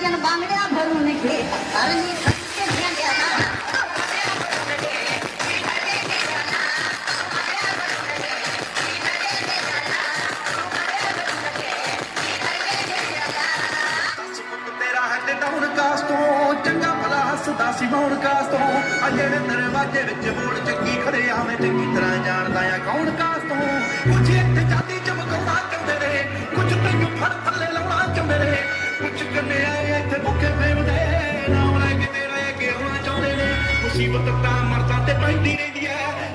एक डझन बांगड्या भरून घे कारण मी सत्य घेण्याला ਸੁੱਤ ਤੇਰਾ ਹੱਡ ਡਾਊਨ ਕਾਸ ਤੋਂ ਚੰਗਾ ਭਲਾ ਹੱਸਦਾ ਸੀ ਮੌਣ ਕਾਸ ਤੋਂ ਆ ਜਿਹੜੇ ਦਰਵਾਜ਼ੇ ਵਿੱਚ ਮੋੜ ਚੱਕੀ ਖੜੇ ਆ ਮੈਂ ਚੰਗੀ ਤਰ੍ਹਾਂ ਜਾਣਦਾ ਆ ਕੌਣ ਕਾਸ ਤੋਂ ਕੁਝ ਇੱਥੇ ਚਾਂਦੀ ਚਮਕਾਉਣਾ ਚਾਹੁੰਦੇ ਨੇ ਕੁਝ ਤੈਨੂੰ ਫੜ ਥੱਲੇ ਲਾਉਣਾ ਚਾਹੁੰਦੇ ਨੇ ਕੁਝ ਕੰਨੇ ਇੱਥੇ ਭੁੱਖੇ ਫੇਮਦੇ ਨਾਮ ਲੈ ਕੇ ਤੇਰਾ ਅੱਗੇ ਆਉਣਾ ਚਾਹੁੰਦੇ ਨੇ। ਮੁਸੀਬਤ ਤਾਂ ਮਰਦਾਂ ਤੇ ਪੈਂਦੀ ਰਹਿੰਦੀ ਐ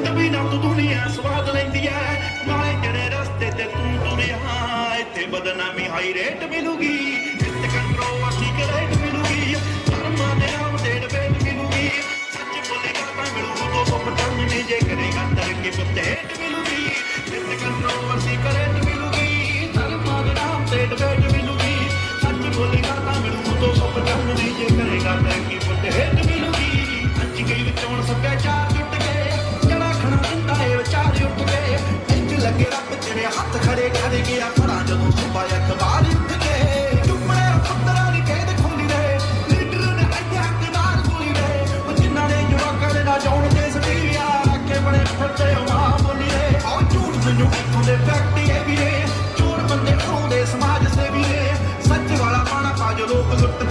ਨਵੀਂ ਨਾ ਤੂੰ ਦੁਨੀਆ, ਸਵਾਦ ਲੈਂਦੀ ਐ ਨਾਲੇ ਜਿਹੜੇ ਰਸਤੇ ਤੇ ਤੂੰ ਤੁਰਿਆ, ਇੱਥੇ ਬਦਨਾਮੀ ਹਾਈ ਰੇਟ ਮਿਲੂਗੀ। ਹੱਥ ਖੜੇ ਕਰ ਗਿਆ ਫੜਾ ਜਦੋਂ ਸੁਭਾ ਅਖਬਾਰ ਉੱਠ ਕੇ ਡੁੱਬਣੇ ਪੁੱਤਰਾਂ ਦੀ ਕੈਦ ਖੋਲੀ ਰਹੇ, ਲੀਡਰ ਨੇ ਅੱਧਾ ਹੱਕਦਾਰ ਖੋਲੀ ਰਹੇ, ਉਹ ਜਿਨ੍ਹਾਂ ਨੇ ਜਵਾਕਾਂ ਦੇ ਨਾਲ ਜਾਣ ਦੇ ਸਟੀਆ ਕੇ ਬਣੇ ਫਿਰਦੇ ਉਹ ਮਾਂ ਬੋਲੀਏ। ਉਹ ਝੂਠ ਮੈਨੂੰ ਇੱਥੋਂ ਦੇ ਫੈਕਟਰੀ ਹੈ ਵੀਰੇ ਚੋਰ ਬੰਦੇ ਖੋਦੇ ਸਮਾਜ ਸੇਵੀਏ ਸੱਚ ਵਾਲਾ ਪਾਣਾ ਪਾ ਜੋ ਲੋਕ ਲੁੱਟ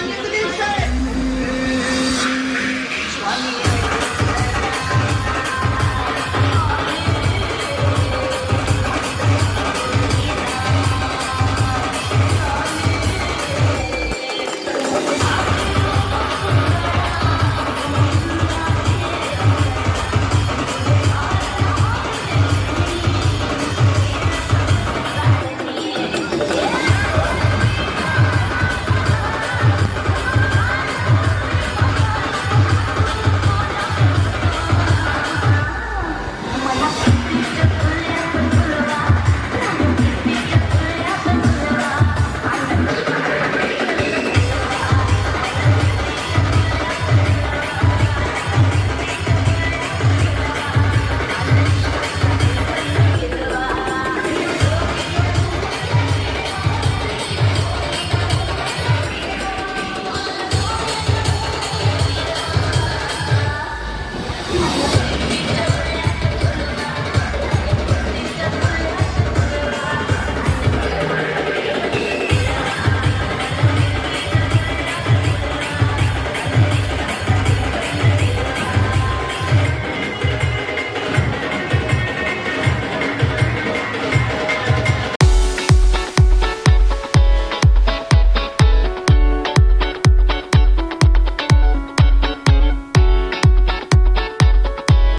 Congratulations!